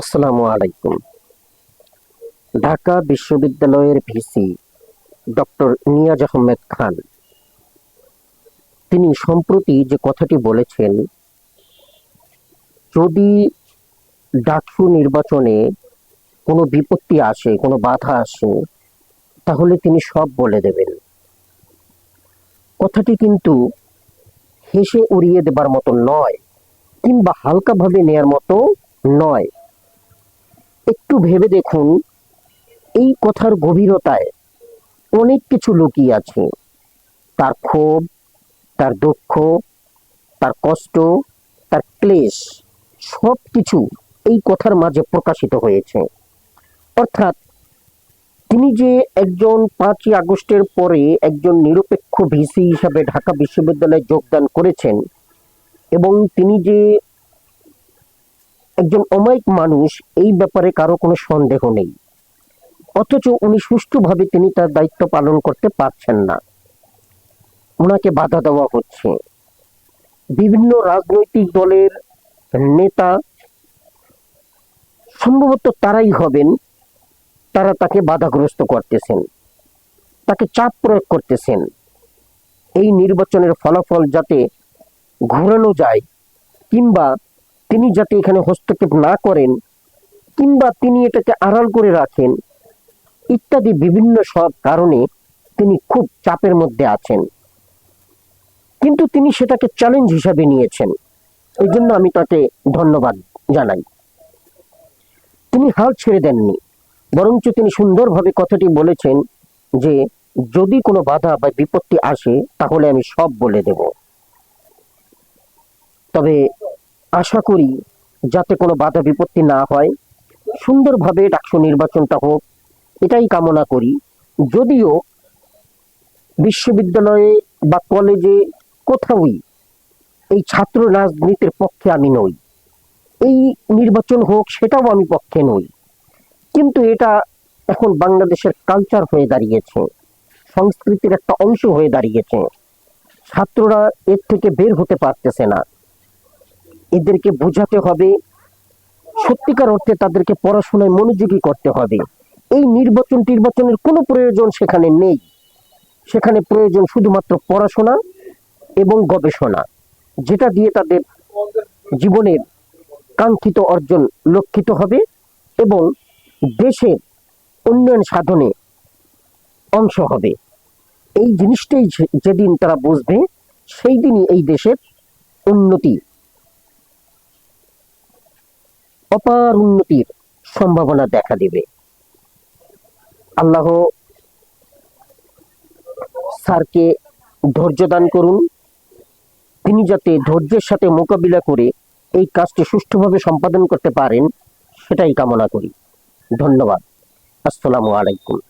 আসসালামু আলাইকুম। ঢাকা বিশ্ববিদ্যালয়ের ভিসি ডক্টর নিয়াজ আহমেদ খান। তিনি সম্প্রতি যে কথাটি বলেছেন, যদি ডাকসু নির্বাচনে কোনো বিপত্তি আসে, কোনো বাধা আসে, তাহলে তিনি সব বলে দেবেন। কথাটি কিন্তু হেসে উড়িয়ে দেবার মতো নয়, কিংবা হালকাভাবে নেয়ার মতো নয়। একটু ভেবে দেখুন, এই কথার গভীরতায় অনেক কিছু লুকিয়ে আছে। তার ক্ষোভ, তার দুঃখ, তার কষ্ট, তার ক্লেশ, সব কিছু এই কথার মাঝে প্রকাশিত হয়েছে। অর্থাৎ তিনি যে একজন পাঁচই আগস্টের পরে একজন নিরপেক্ষ ভিসি হিসাবে ঢাকা বিশ্ববিদ্যালয়ে যোগদান করেছেন এবং তিনি যে একজন অমায়িক মানুষ এই ব্যাপারে কারও কোনো সন্দেহ নেই। অথচ উনি সুষ্ঠুভাবে তিনি তার দায়িত্ব পালন করতে পারছেন না। ওনাকে বাধা দেওয়া হচ্ছে। বিভিন্ন রাজনৈতিক দলের নেতা সম্ভবত তারাই হবেন, তারা তাকে বাধাগ্রস্ত করতেছেন, তাকে চাপ প্রয়োগ করতেছেন। এই নির্বাচনের ফলাফল যাতে ঘোরানো যায় কিংবা তিনি যাতে এখানে হস্তক্ষেপ না করেন, কিংবা তিনি এটাকে আড়াল করে রাখেন, ইত্যাদি বিভিন্ন সব কারণে তিনি খুব চাপের মধ্যে আছেন। কিন্তু তিনি সেটাকে চ্যালেঞ্জ হিসাবে নিয়েছেন। এই জন্য আমি তাকে ধন্যবাদ জানাই। তিনি হাল ছেড়ে দেননি, বরঞ্চ তিনি সুন্দরভাবে কথাটি বলেছেন যে, যদি কোনো বাধা বা বিপত্তি আসে, তাহলে আমি সব বলে দেব। তবে আশা করি যাতে কোনো বাধা বিপত্তি না হয়। সুন্দরভাবে ডাকসু নির্বাচনটা হোক, এটাই কামনা করি। যদিও বিশ্ববিদ্যালয়ে বা কলেজে কোথাওই এই ছাত্র রাজনীতির পক্ষে আমি নই। এই নির্বাচন হোক, সেটাও আমি পক্ষে নই। কিন্তু এটা এখন বাংলাদেশের কালচার হয়ে দাঁড়িয়েছে, সংস্কৃতির একটা অংশ হয়ে দাঁড়িয়েছে। ছাত্ররা এর থেকে বের হতে পারতেছে না। এদেরকে বোঝাতে হবে। সত্যিকার অর্থে তাদেরকে পড়াশোনায় মনোযোগী করতে হবে। এই নির্বাচন নির্বাচনের কোনো প্রয়োজন সেখানে নেই। সেখানে প্রয়োজন শুধুমাত্র পড়াশোনা এবং গবেষণা, যেটা দিয়ে তাদের জীবনের কাঙ্ক্ষিত অর্জন লক্ষিত হবে এবং দেশের উন্নয়ন সাধনে অংশ হবে। এই জিনিসটাই যেদিন তারা বুঝবে, সেই দিনই এই দেশের উন্নতি অপার উন্নতির সম্ভাবনা দেখা দেবে। আল্লাহ স্যারকে ধৈর্য দান করুন। তিনি যাতে ধৈর্যের সাথে মোকাবিলা করে এই কাজটি সুষ্ঠুভাবে সম্পাদন করতে পারেন, সেটাই কামনা করি। ধন্যবাদ। আসসালামু আলাইকুম।